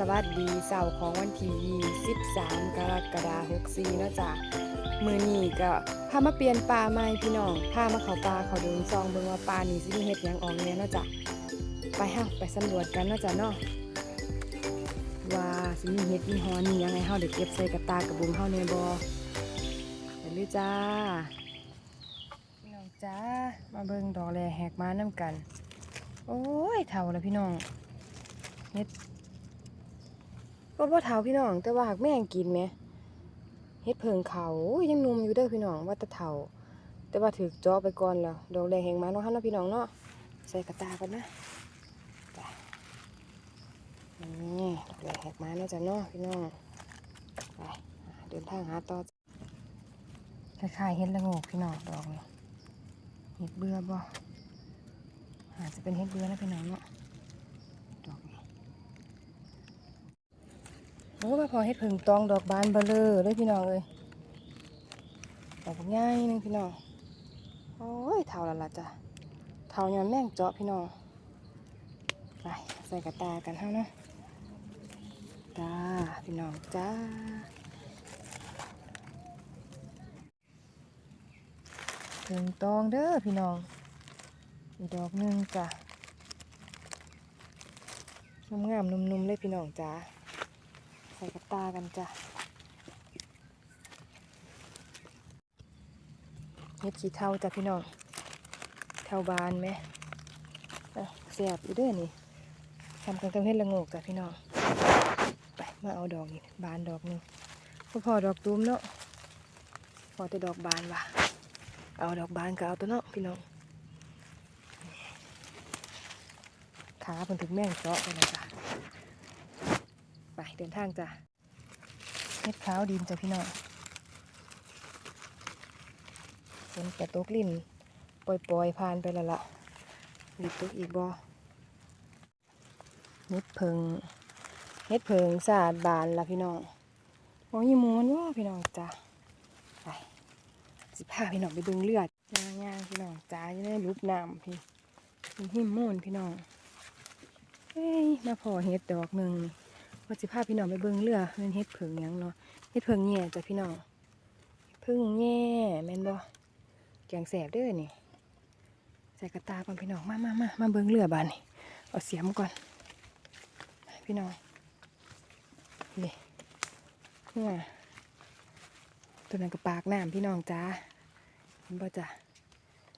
สวัสดีเสาร์ของวันที่23กรกฎาคม64เนาะจ้ะมือนี้ก็พามาเปลี่ยนป่าใหม่พี่น้องพามาเขาป่าเขาดูซองเบิ่งว่าป่านี้สิมีเฮ็ดหยังออกแน่เนาะจ้ะไปเฮาไปสำรวจกันเนาะจ้ะเนาะว่าสิมีเฮ็ดมีฮอนมีหยังให้เฮาได้เก็บใส่กระตากระบุงเฮาแน่บ่ไปเลยจ้าพี่น้องจ้ามาเบิ่งดอกแลแหกมานํกัน โอ้ยเท่าแล้วพี่น้องเฮ็ด ก็บ่อเท่าพี่น้อง แต่ว่าหากแม่งกินไหมเฮ็ดเพิงเขายังนุ่มอยู่เด้อพี่น้องว่าต่เท่าแต่ว่าถือจอไปก่อนแล้วดอกแดงแหงมาเนาะฮันเนาะพี่น้องเนาะใส่กระตากันนะจ้ะนี่ดอกแดงแหกมาเนาะจ้ะเนาะพี่น้องไปเดินทางหาต่อคล้ายๆเฮ็ดละงกพี่น้องดอกนี่เฮ็ดเบื่อบ่อาจจะเป็นเฮ็ดเบื่อแล้วพี่น้องเนาะดอกนี้โอ้มาพอเฮ็ดเพิ่งตองดอกบานเบลอเลยพี่น้องเอ้ยดอกง่ายนึงพี่น้อง โอ้ยเท่าล้วล่ะจ้ะเท่าย้อนแม่งเจาะพี่น้อง ไปใส่กระตากันเท่านะจ้าพี่น้องจ้าเพิ่งตองเด้อพี่น้อง อีกดอกหนึงจ้ะงามๆนุ่มๆเลยพี่น้องจ้า ส่กระตากันจ้ะเฮ็ดขี้เท่าจ้ะพี่น้องเท่าบานไหมอะแสบอยู่เด้อนี่ทำกันกับเฮ็ดละโงกจ้ะพี่น้องไปมาเอาดอกนี่บานดอกหนึงพอพอดอกตูมเนาะพอแต่ดอกบานว่ะเอาดอกบานก็เอาตัวเนาะพี่น้องขาเพิ่นถึงแม่งเจาะไปเลยจ้ะ ไปเดินทางจ้ะเฮ็ดขาวดินจ้ะพี่น้องฝนกระตกลิ่นปล่อยๆผ่านไปแล้วละลิตกอีกบ่เฮ็ดเพิงเฮ็ดเพิงสะอาดบานละพี่น้องโอ้ยหมูนว่าพี่น้องจ้ะไปสิพาพี่น้องไปเบิ่งเลือดย่างๆพี่น้องจ้าจะได้รูปน้ำพี่หิมมูนพี่น้องเฮ้ยมาพอเฮ็ดดอกหนึ่ง ว่าสิพาพี่น้องไปเบิ่งเรือแม่นเฮ็ดเผิงยังเนาะเฮ็ดเผิงแง่จ้ะพี่น้องเพิ่งแง่แม่นบ่แกงแสบเด้อนี่ใส่กระตาก่อนพี่น้องมามามามาเบิ่งเรือบานนี่เอาเสียมก่อน พี่น้องนี่เนี่ยตัวนั้นก็ปากน้ำพี่น้องจ้าเห็นบ่จ้ะ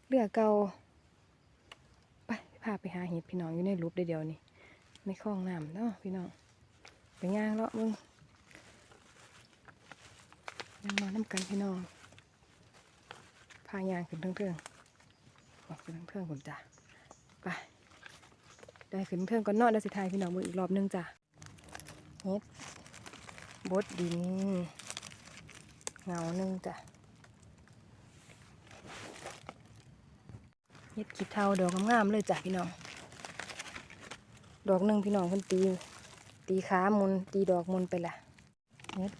เรือเก่าไปพาไปหาเห็ดพี่น้องอยู่ในรูปเดียวนี่ในคลองน้ำเนาะพี่น้อง ไปย่างเลาะมึงย่างมาน้ำกันพี่น้องพายางขึ้นเทิงๆออกขึ้นเทิงๆผมจ้ะไปได้ขึ้นเทิงก่อนเนได้สิทายพี่น้องมืออีกรอบนึงจ้ะเฮ็ดบดดินเงาหนึงจ้ะเฮ็ดขี้เท่าดอกงามๆเลยจ้ะพี่น้อง ดอกหนึ่งพี่น้องเพิ่นตี ตีขามุนตีดอกมุนไปละเฮ็ด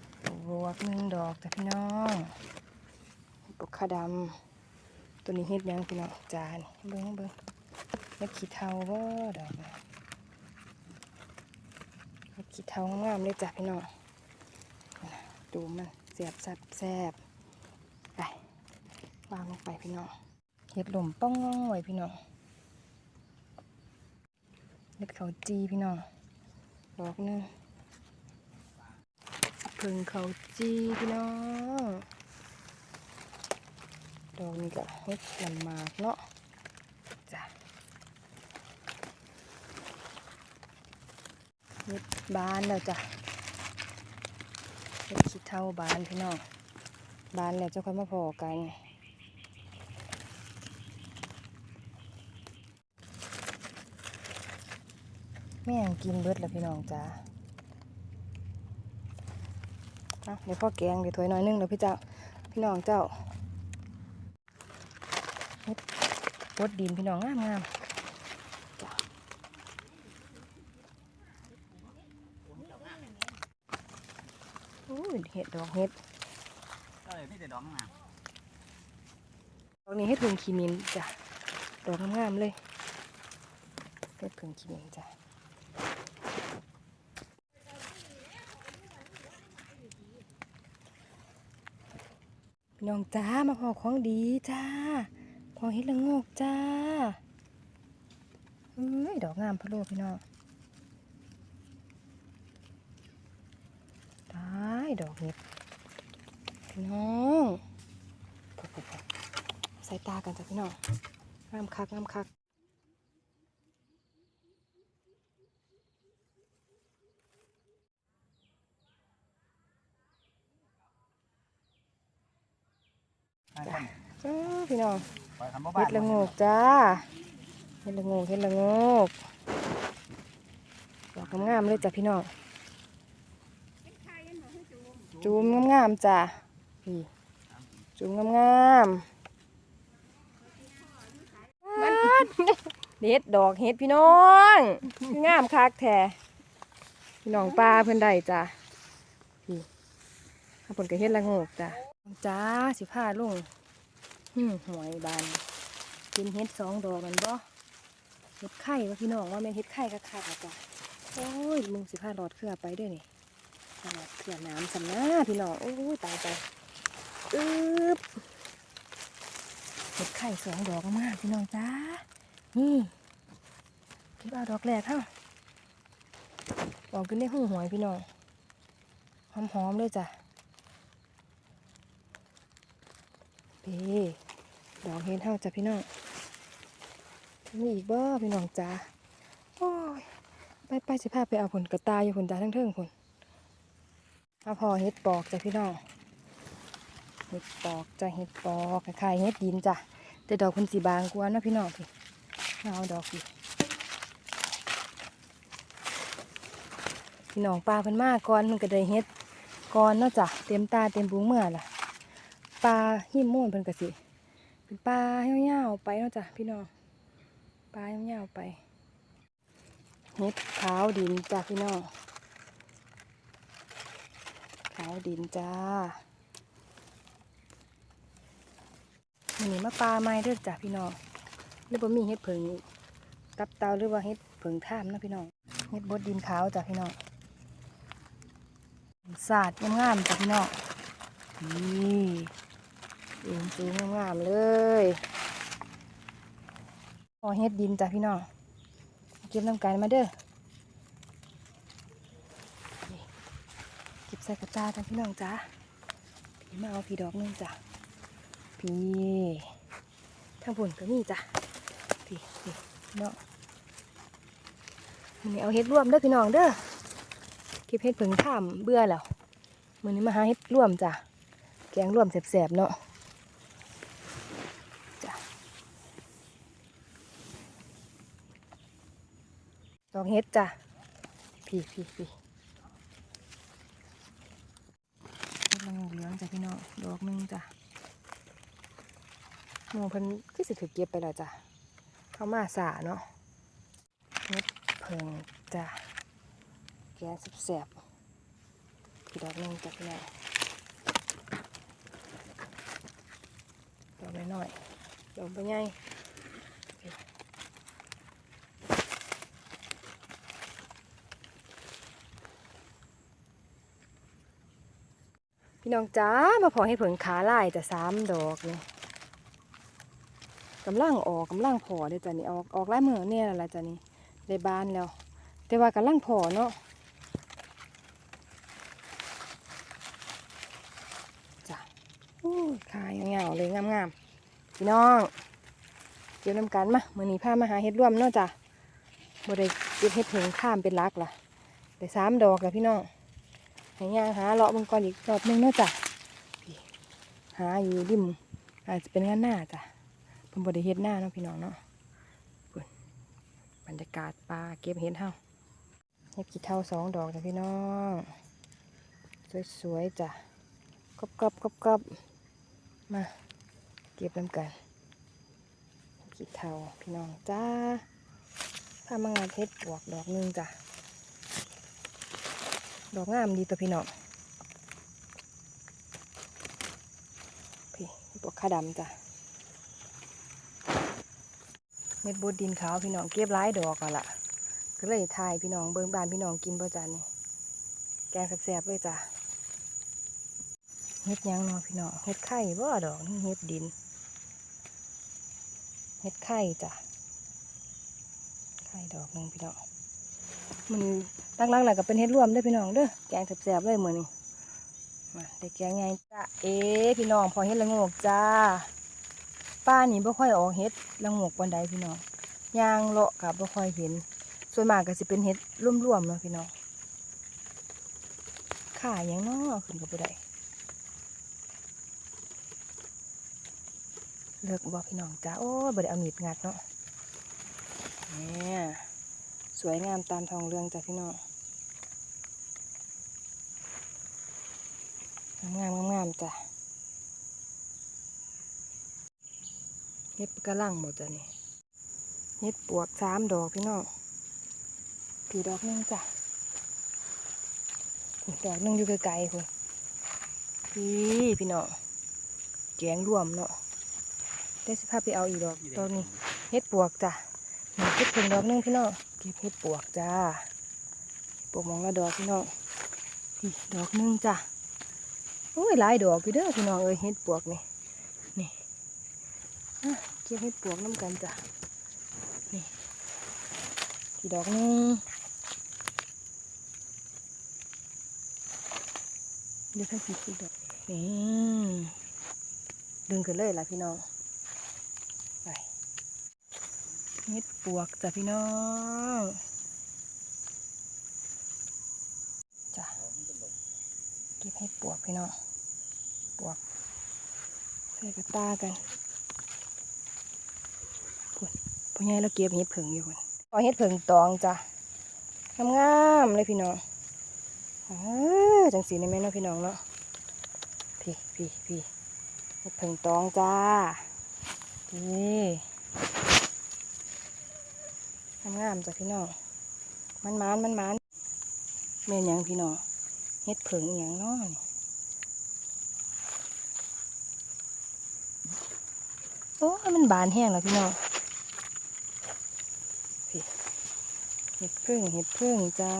บวกหนึ่งดอกจ้ะพี่น้องปกขาดำตัวนี้เฮ็ดยังพี่น้องจานเบิ้งเบิ้งเฮ็ดขี้เทาบ่ดอกนะเฮ็ดขี้เท่างามเลยจ้ะพี่น้องดูมันเสียบซับแซบไปวางลงไปพี่น้องเห็ดหล่มป้องง่องไว้พี่น้องเห็ดเขาจีพี่น้อง ดอกนึงเพึ่งเขาจีพี่น้องดอกนี้ก็เห็ดลำมากเนาะจ้ะเห็ดบานแล้วจ้ะเห็ดขี้เท่าบานพี่น้องบานแล้วจ้าค่อยมาพอกัน แม่งกินเบิดแล้วพี่น้องจ้าอะเดี๋ยวพ่อแกงเดี๋ยวถ้วยน้อยนึงเดี๋ยวพี่เจ้า พี่น้องเจ้าเฮ็ดบดดินพี่น้องงามงามจ้าอู้ยเห็ดดอกเห็ดเออพี่แต่ดอกงามดอกนี้เห็ดเพิ่งขีมินจ้ะ ดอกงามๆเลยเห็ดเพิ่งขีมินจ้ะ พี่น้องจ้ามาพอของดีจ้าพอเฮ็ดละโงกจ้าเอ้ยดอกงามพะโลพี่น้องตายดอกเห็ดพี่น้องใส่ตากันจ้ะพี่น้องงามคักงามคัก ให้คนเออพี่น้องปล่อยคำบ่บ้าเฮ็นดละโงกจ้าเฮ็ดละโงกเฮ็ดละโงกดอกงามๆเลยจ้ะพี่น้องจูมงามๆจ้ะนี่จูมงามๆมันเด็ดดอกเฮ็ดพี่น้องงามคักแท้พี่น้องปลาเพิ่นได้จ้ะพี่ข้าผลก็เฮ็ดละโงกจ้ะ จ้าสิพาลุงหืมหวยบานกินเฮ็ดสองดอกมันบ่เฮ็ดไข่ว่าพี่น้องว่าแม่นเฮ็ดไข่คักๆอะจ้ะโอ้ยมึงสิพาหลอดเครือไปด้วยนี่หลอดเครือน้ำสำนาพี่น้องโอ้ยตายไปอึ๊บเฮ็ดไข่สองดอกมากพี่น้องจ้า นี่เก็บเอาดอกแรกเฮาออกขึ้นได้หูหวยพี่น้อง หอมๆเลยจ้ะ พี่ดอกเห็นเท่าจ้ะพี่น้องมีอีกบ่พี่น้องจ้าโอ้ยไปไปสิพาไปเอาผลกระตายอยู่ผลจ้าทั้งเทิงผลเอาพอเฮ็ดปอกจ้ะพี่น้องเฮ็ดปอกจ้ะเฮ็ดปอกคล้ายๆเฮ็ดดินจ้ะแต่ดอกคนสีบางกว่าเนาะพี่น้องพี่เอาดอกพี่พี่น้องปลาเพิ่นมากก่อนมันก็ได้เฮ็ดก่อนเนาะจ้ะเต็มตาเต็มบุงเมื่อล่ะ ปลาหิมโม่นเพิ่นก็สิเป็นปลายวๆไปเนาะจ้ะพี่น้องปลาเหี้ยวๆไปเฮ็ดขาวดินจ้ะพี่น้องขาวดินจ้านี่มาปลาไม้เด้อจ้ะพี่น้องหรือบ่ามีเฮ็ดเผิงตับเตาหรือว่าเฮ็ดเผิงท่ามนะพี่น้องเฮ็ดบดดินขาวจ้ะพี่น้องสาดงามๆจ้ะพี่น้องนี่ สูงสูงงามๆเลยพอเฮ็ดดินจ้ะพี่น้องเก็บน้ำกันมาเด้อนี่เก็บใส่กระตากันพี่น้องจ้าพี่มาเอาพีดอกนึงจ้ะพี่ทางผลก็มีจ้ะพี่พี่เนาะมันนี้เอาเฮ็ดร่วมเด้อพี่น้องเด้อเก็บเฮ็ดผึ่งท่ามเบื่อแล้วมือนี้มาหาเฮ็ดร่วมจ้ะแกงร่วมแสบๆเนาะ อกเฮ็ดจ้ะพี่พี่พี่เฮ็ดละโงูเหลืองจ้ะพี่น้องดอกหนึงจ้ะหมูเพิ่นคือสิถือเก็บไปแล้วจ้ะเข้ามาสาเนาะเฮ็ดเพิงจ้ะแกงแสบพี่ดอกหนึงจ้ะพี่น้องดอกน้อยๆดอกใหญ่ พี่น้องจ้ามาพอให้ผลขาลายจะสามดอกเนี่ยกำลังออกกำลังพอเด้อจ้ะนี่ออกออกไล่มือเนี่ยแหละจ้ะนี่ได้บานแล้ว แต่ว่ากำลังพอเนาะจ้ะอู้ขายเงาเลยงามๆพี่น้องเก็บน้ำกันมามือนี้พามาหาเห็ดร่วมเนาะจ้ะบ่ได้เก็บเห็ดเพิงข้ามเป็นลักล่ะได้สามดอกแล้วพี่น้อง หายางหาเลาะเบงก่อนอีกรอบหนึงเนาะจ้ะพี่หาอยู่ริมอาจจะเป็นงานหน้าจ้ะเพิ่นบ่ได้เฮ็ดหน้าเนาะพี่น้องเนาะบรรยากาศปลาเก็บเห็ดเฮาเฮ็ดกี่เท่าสองดอกจ้ะพี่น้องสวยๆจ้ะกรอบกรอบกรอบกรอบๆมาเก็บน้ำกันกี่เท่าพี่น้องจ้าพามางานเพชรบวกดอกหนึงจ้ะ ดอกงามดีตัวพี่น้องพี่ปวกข้าดำจ้ะเม็ดบดดินขาวพี่น้องเก็บหลายดอกกันละก็เลยทายพี่น้องเบิ่งบานพี่น้องกินบ่จ้านี่แกงแซ่บๆเลยจ้ะเฮ็ดยังเนาะพี่น้องเฮ็ดไข่บ่ดอกนี่เฮ็ดดินเฮ็ดไข่จ้ะไข่ดอกหนึงพี่น้อง มันลักๆแล้วก็เป็นเฮ็ดรวมเด้อพี่น้องเด้อแกงแซ่บๆเลยมื้อนี้มาได้แกงไงจ้ะเอ๊พี่น้องพอเฮ็ดละงกจ้าป้านี่บ่ค่อยออกเฮ็ดละงกปานใดพี่น้องย่างเลาะก็บ่ค่อยเห็น ส่วนมากก็สิเป็นเฮ็ดร่วมๆเนาะพี่น้องข่าหยังนาะขึ้นกับบ่ได้เลิกบอกพี่น้องจ้าโอ้บ่ได้เอามีดงัดเนาะเนี่ย สวยงามตามทองเรืองจ้ะพี่น้องงามๆงามจ้ะเฮ็ดกระลังหมดจ้ะนี่เฮ็ดปวกสามดอกพี่น้องผีดอกนึงจ้ะดอกนึงอยู่ไกลๆคุณพี่พี่น้องแกงรวมเนาะได้สิพาไปเอาอีกดอกตอนนี้เฮ็ดปวกจ้ะเฮ็ดเพิ่งดอกนึงพี่น้อง เก็บเฮ็ดปวกจ้าปวกมองละดอกพี่น้องพี่ดอกหนึงจ้ะโอ้ยหลายดอกอยู่เด้อพี่น้องเอ้ยเฮ็ดปวกนี่นี่อะเก็บเฮ็ดปวกน้ำกันจ้ะอีกดอกนึงเดี๋ยวถ้าสีอีกดอกนี่ดึงขึ้นเลยล่ะพี่น้อง ไป เฮ็ดปวกจ้ะพี่น้องจ้ะเก็บเฮ็ดปวกพี่น้องปวกใส่กระตากันพุ่นพ่อใหญ่เราเก็บเฮ็ดผึ่งอยู่พุ่นเอาเฮ็ดเผิงตองจ้ะงามๆเลยพี่น้องเออจังสีในแม่เนาะพี่น้องเนาะพี่พี่พี่เฮ็ดเผิงตองจ้านี่ งามๆจ้ะพี่น้อง มันมันมันมันเมนยังพี่น้องเฮ็ดเผิงอหย่างนาะนี่โอ้มันบานแห้งแล้วพี่น้องเห็ดพึ่งเห็ดพึ่งจ้า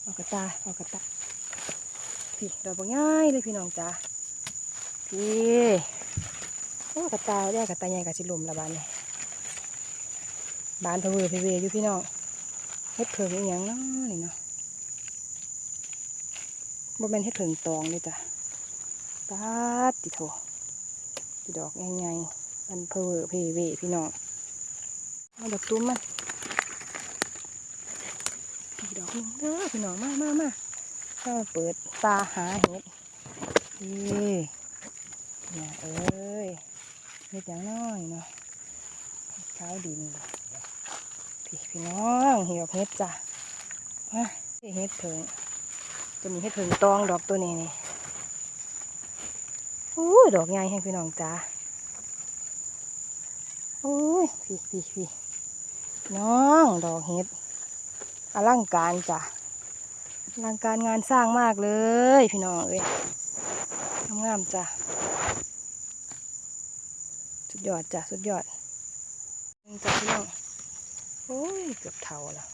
เอากระตาเอากระตาพี่ดอกบง่ายเลยพี่น้องจ้าพี่ อ้กระตาได้กระตาใหญ่กับชิลมละบานนี่บานเพเวอเพเวอยู่พี่น้องเห็ดเผิงอหย่างเนาะนี่เนาะบ่เป็นเห็ดเผิงตองเลยจ้ะปาดติโถติดอกใหญ่ๆมันเพเวอเพเวพี่น้องเอาดอกตุ้มมันอีดอกหนึงเด้อพี่น้องมามามาเข้าเปิดตาหาเห็ดนี่เนี่ยเอ้ย เห็ดอย่างน้อยเนาะเห็ดขาวดินพี่พี่น้องเหี่ยวเห็ดจ้ะมาเห็ดเผิงตัวนี้เห็ดเผิงตองดอกตัวนี้นี่อู้ยดอกใหญ่แห้พี่น้องจ้าโอ้ยพี่พี่พี่น้องดอกเห็ดอลังการจ้ะอลังการงานสร้างมากเลย พี่น้องเอ้ยงามจ้ะ ดยอดจ้ะสุดยอดจ้ะพี่น้องโอ้ยเกือบเท่าแล้ว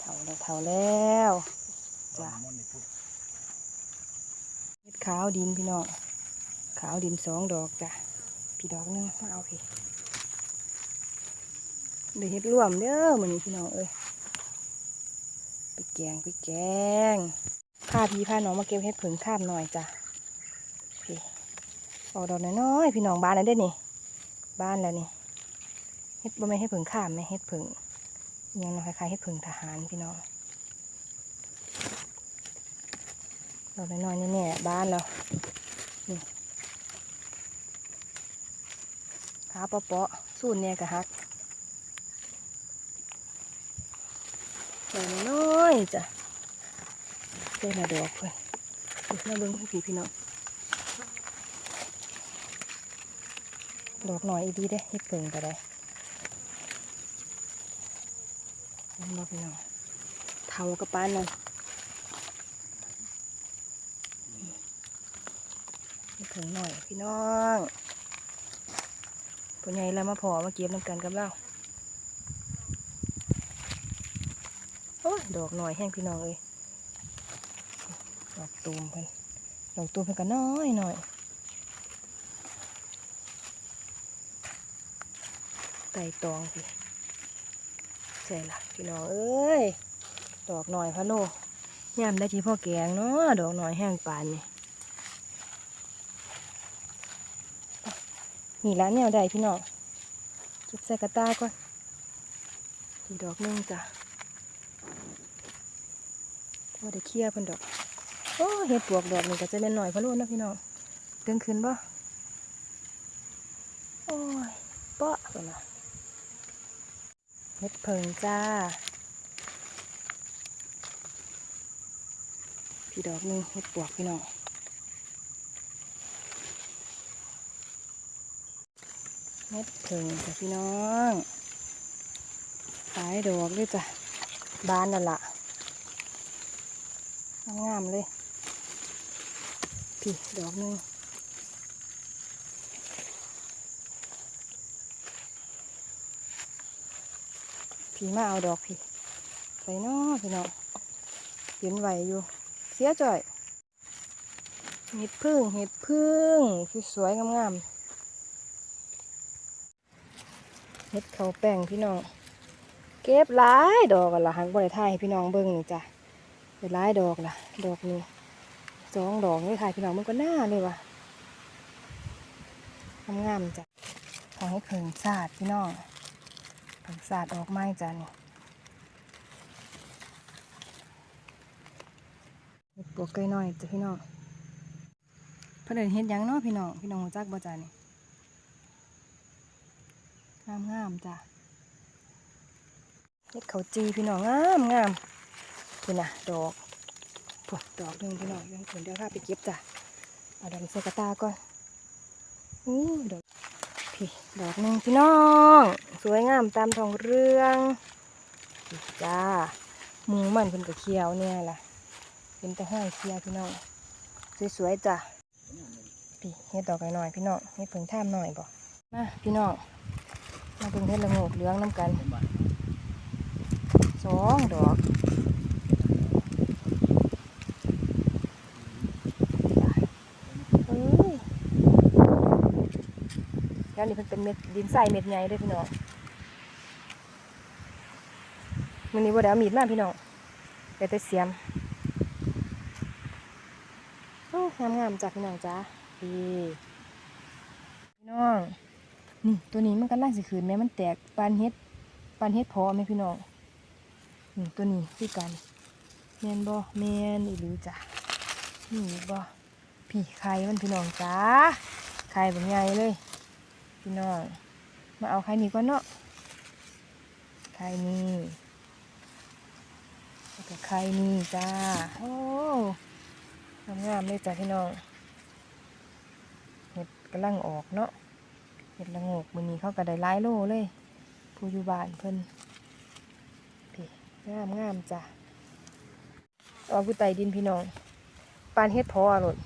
เท่าแล้วเท่าแล้วจ้ะมอนนี่พูดเห็ดขาวดินพี่น้องขาวดินสองดอกจ้ะพี่ดอกหนึงมาเอาพี่เดี๋ยวเฮ็ดร่วมเด้อมือนี้พี่น้องเอ้ยไปแกงไปแกงพาพี่พาน้องมาเก็บเฮ็ดผึ่งข้ามหน่อยจ้ะพี่ ออกดอกน้อยๆพี่น้องบ้านแล้วเด้นี่ บ้านแล้วนี่เฮ็ดบ่แม่เฮ็ดผึ่งข้ามแม่เฮ็ดผึ่งยังเนาะคล้ายๆเฮ็ดผึ่งทหารพี่น้องดอกน้อยๆแน่ๆบ้านเรานี่ขาเปาะๆสูนเนี่ยกะฮักดอกน้อยจ้ะเจ้าละดอกเพื่อนมาเบิ้งให้พี่พี่น้อง ดอกหน่อยอีดีเด้เฮ็ดเพิ่งก็ได้เห็นบ่พี่น้องเท่ากับปานนั่นเฮ็ดเพิ่งหน่อยพี่น้องผู้ใหญ่แล้วมาพอมาเก็บน้ำกันกับเราโอ้ยดอกหน่อยแห้งพี่น้องเอ้ยดอกตูมเพิ่นดอกตูมเพิ่นก็น้อยหน่อย ไต่ตองพี่ใช่ละพี่น้องเอ้ย ดอกหน่อยพะโลยามได้ที่พ่อแกงเนาะดอกหน่อยแห้งปานนี่นี่ละแนวใดพี่น้องเก็บใส่กระตาก่อนอีดอกหนึงจ้ะว่าได้เคลียร์พิ่นดอกโอ้เห็ดปวกดอกนี่ก็จะเป็นหน่อยพะโลนะพี่น้องเดินขึ้นบ่โอ้ยเปาะเพิ่นนะ เห็ดเพิงจ้า พี่ดอกหนึงเห็ดปวกพี่น้องเห็ดเพิงจ้ะพี่น้องหลายดอกเลยจ้ะบานนั่นละงามๆเลย พี่ดอกหนึง พี่มาเอาดอกพี่ใส่นาะพี่น้องเห็นไหวอยู่ เสียจ่อย เห็ดพึ่งเห็ดพึ่งสวยๆงามๆเห็ดเขาแป้งพี่น้องเก็บหลายดอกละหังบริไทยให้พี่น้องเบิ่งนี่จ้ะเป็นหลายดอกละดอกนี้สองดอกนี่ค่ะพี่น้องมันก็น่าเลยว่ะงามๆจ้ะของให้เพิงสาดพี่น้อง เพิงสาดออกไม้จ้ะนี่เห็ดปวกไก่น้อยจ้ะพี่น้องเพื่อนเอิ้นเห็ดยังเนาะพี่น้องพี่น้องรู้จักบ่จ้านี่งามงามจ้ะเห็ดเขาจีพี่น้องงามงามพี่น่ะดอกพวกดอกหนึ่งพี่น้องยังผลเดี๋ยวพาไปเก็บจ้ะเอาดอกนี้ใส่กระตาก่อนอู้ดอก ดอกหนึ่งพี่น้อง สวยงามตามท้องเรื่องจ้ามูมันเพิ่นก็เขียวเนี่ยแหละเป็นต่ห้อยเคียวพี่น้อง สวยๆจ้ะพี่เฮ็ดดอกหน่อยพี่น้องเฮ็ดเพิ่งท่ามหน่อยบ่มาพี่น้องมาเพิ่งเฮ็ดละงกเหลืองน้ำกันสองดอกจ้ะเอ้ย แล้วนี่เพิ่นเป็นเม็ดดินทรายเม็ดใหญ่เด้วยพี่น้องมื้อนี้บ่ได้เอามีดมาพี่น้องแต่แต่เสียมโอ้งามงามๆจ้ะพี่น้องจ้าพี่พี่น้องนี่ตัวนี้มันกำลังสิขืนแม่มันแตกปานเฮ็ดปานเฮ็ดพอไหมพี่น้องนี่ตัวนี้คือกันแมนบ่แมนอีหลีจ้ะนี่บ่พี่ไข่มันพี่น้องจ้าไข่แบบใหญ่เลย พี่น้อง มาเอาไข่นี้ก่อนเนาะไข่นี้แล้วก็ไข่นี้จ้า โอ้งามๆเลยจ้ะพี่น้อง เห็ดกำลังออกเนาะ เห็ดละงกมือนี้เขาก็ได้หลายโลเลย ผู้อยู่บ้านเพิ่นพี่งามงามจ้ะเอาผู้ไตดินพี่น้อง ปานเฮ็ดพออร่อ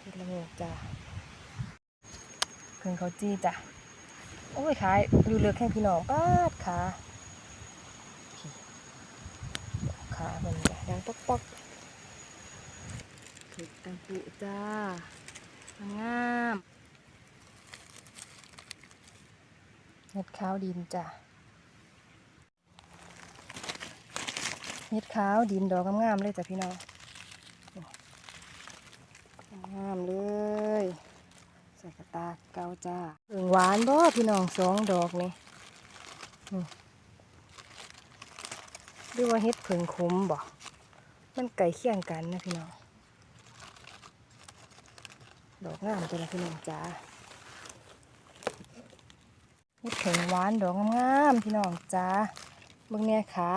เห็ดละงกจ้ะเพิ่นเขาจี้จ้ะโอ้ยขายอยู่เลือกแค่พี่น้องป้าดขาขามันจะดังป๊อกป๊อกเห็ดตังปุจ้างามเห็ดขาวดินจ้ะเห็ดขาวดินดอกงามๆเลยจ้ะพี่น้องงามเลย ใส่กระตาเกาจ้าเอิงหวานบ่พี่น้องสองดอกนี่หรือว่าเฮ็ดเผิงคมบ่ มันไก่เคียงกันนะพี่น้อง ดอกงามตัวละพี่น้องจ้าเฮ็ดเผิงหวานดอกงามพี่น้องจ้าเบิ่งแน่ขา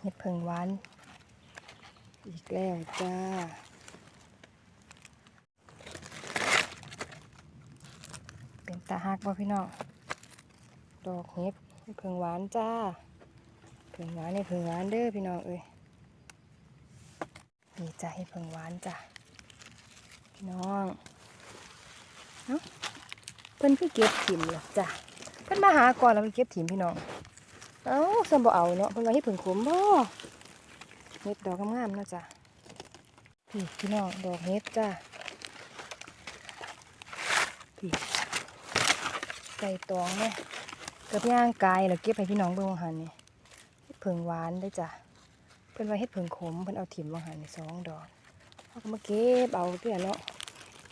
เฮ็ดเผิงหวาน อีกแล้วจ้า เป็นตาหักบ่พี่น้อง ดอกเห็ดเพิ่งหวานจ้าเพิ่งหวานนี่เพิ่งหวานเด้อพี่น้องเอ้ยนี่จ้าให้เพิ่งหวานจ้าพี่น้องเนาะเพิ่นคือเก็บถิ่มหรอกจ้าเพิ่นมาหาก่อนแล้วไปเก็บถิ่มพี่น้อง เอ้าซันบ่เอาเนาะเพิ่นว่าเฮ็ดผึ่งขมบ่ เฮ็ดดอกงามๆนะจ้ะพี่พี่น้องดอกเฮ็ดจ้ะพี่ไก่ตองเนี่ยกับย่างกายแล้วเก็บให้พี่น้องเบิ่งว่าหั่นนี่เผงหวานได้จ้ะเพิ่นว่าเฮ็ดเผึ่งขมเพิ่นเอาถิ่มว่าหันนี่สองดอกเฮาก็มาเก็บเอาเตี้ยเนาะ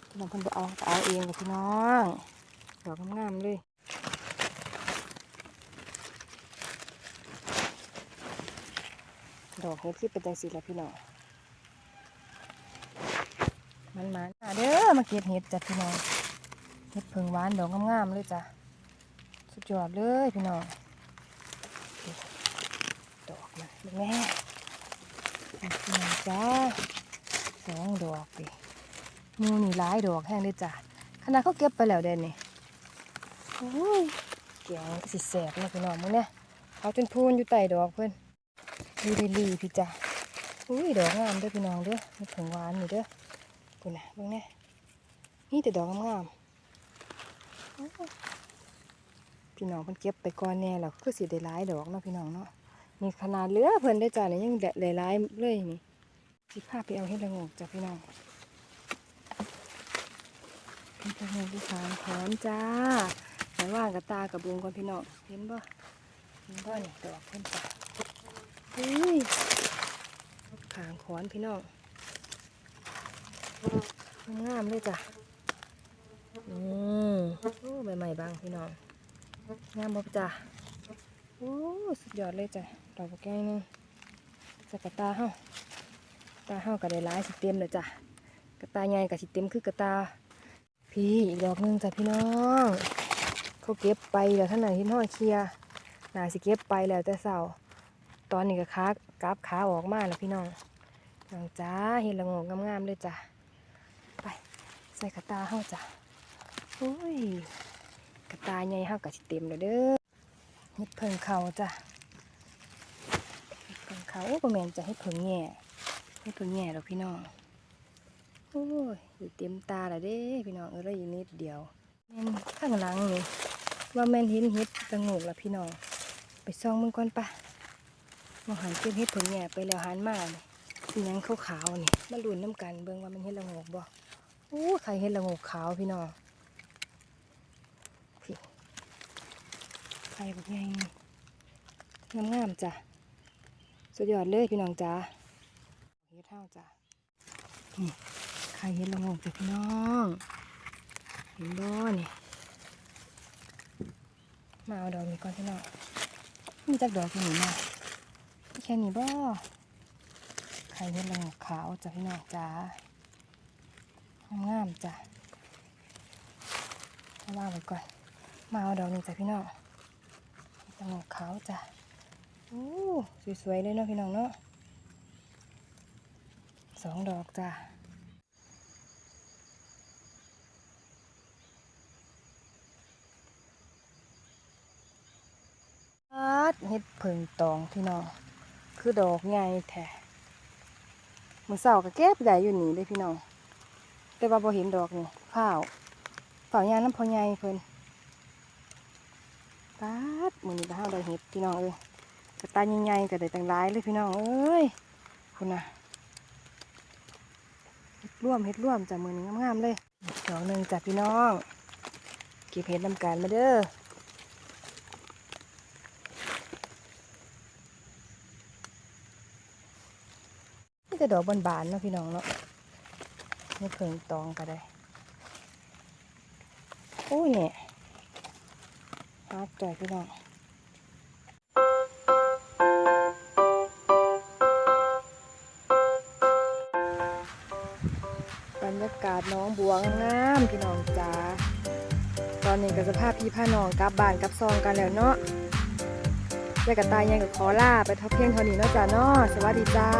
พี่น้องเพิ่นบ่เอาเอาเองกับพี่น้องดอกงามๆเลย ดอกเฮ็ดที่เป็นจังสีแหละพี่น้องมันมันๆอะเด้อมาเก็บเห็ดจ้ะพี่น้องเห็ดเพิงหวานดอกงามๆเลยจ้ะสุดยอดเลยพี่น้องดอกมันเบิ่งแม่พี่น้องจ้าสองดอกดิมูนี่หลายดอกแห้งเลยจ้ะขนาดเขาเก็บไปแล้วเด่นนี่โอ้ยเกี่ยงสิแสบเลยพี่น้องมึงเนี่ยเขาจนพูนอยู่ใต้ดอกเพิ่อน ลีลีลีพี่จ้ะอุ้ยดอกงามเด้อพี่น้องเด้อมีผงหวานนี่เด้อคุณนะเบิ่งแน่นี่แต่ดอกงามพี่น้องเพิ่นเก็บไปก่อนแน่แล้วคือสิได้หลายดอกเนาะพี่น้องเนาะนี่ขนาดเหลือเพิ่นได้จ้ะนี่ยังได้หลายเลยนี่สิพาไปเอาเฮ็ดละงกจ้ะพี่น้องเฮ็ดละงกที่สามขอนจ้าแต่ว่างกับตากับบุงก่อนพี่น้องเห็นบ่เห็นบ่นี่ดอกเพิ่นจ้ะ อุ้ยขางขอนพี่น้องงามเลยจ้ะอืมโอ้ใหม่บางพี่น้อง งามบ่จ้ะโอ้สุดยอดเลยจ้ะดอกบักแก้วนึงจะกระตาเฮาตาเฮาก็ได้หลายสิเต็มเลยจ้ะกระตาใหญ่กับสิเต็มคือกระตา พี่อีกดอกหนึงจ้ะพี่น้อง เขาเก็บไปแล้วท่านไหนที่น้อยเคลียร์นาสิเก็บไปแล้วแต่เสา ตอนนี้ก็ขากราบขาออกมาแล้วพี่น้องน้องจ้าเห็นละโงงามๆเลยจ้ะไปใส่กระตาเฮาจ้ะโอ้ยกระตาใหญ่เฮาก็สิเต็มแล้วเด้อเฮ็ดเพิงเขาจ้ะเฮ็ดเพิงเขาโอ้บ่แม่นจะเฮ็ดเพิงแง่เฮ็ดเพิงแง่ดอกพี่น้องโอ้ยอยู่เต็มตาแล้วเด้พี่น้องเออแล้วอีกนิดเดียวแม่นข้างหลังนี่ว่าแม่นเห็นเฮ็ดละโงกแล้วพี่น้องไปซองมึงก่อนปะ มาหันเก็บเห็ดผลแง่ไปแล้วหันมานี่สียังขาวๆนี่มาลุนน้ำกันเบิ่งว่ามันเห็ดละงกบ่โอ้ใครเห็ดละงกขาวพี่น้องพี่ใครบอกไงงามๆจ้ะสุดยอดเลยพี่น้องจ้าเห็ดเท่าจ้ะนี่ใครเห็ดละงกจ้ะพี่น้องเห็นบ่นี่มาเอาดอกนี้ก่อนพี่น้องมีจักดอกที่หนีมา แค่นี้บ่ไข่เห็ดละงกขาวจ้ะพี่น้องจ้างามๆจ้ะเอาวางไว้ก่อน มาเอาดอกนี้จ้ะพี่น้องเห็ดละโงกขาวจ้ะโอ้สวยๆเลยเนาะพี่น้องเนาะสองดอกจ้ะปัดเห็ดเพิงตองพี่น้อง คือดอกใหญ่แท้มือเสาก็เก็บได้อยู่นี่เลยพี่น้อง แต่ว่าพอเห็นดอกนี่ข้าวฝ่าวยางน้ำพอใหญ่เพิ่นปัดมือนี้บ้าได้เห็ดพี่น้องเอ้ยกระตายใหญ่ๆก็ได้ตั้งหลายเลยพี่น้องเอ้ยคุณน่ะเห็ดร่วมเห็ดร่วมจากมือนี้งามๆเลยดอกหนึ่งจากพี่น้องเก็บเห็ดนำกันมาเด้อ นี่จะ ดอกบานๆเนาะพี่น้องเนาะไม่เพิงตองก็ได้โอ้ยเนี่ยฮาร์ดใจพี่น้องบรรยากาศน้องบัวงามพี่น้องจ้าตอนนี้ก็สภาพพี่พ่อน้องกลับบ้านกลับซองกันแล้วเนาะยายกับตายยังกับขอลาไปท่าเพียงเท่านี้เนาะจ้าเนาะสวัสดีจ้า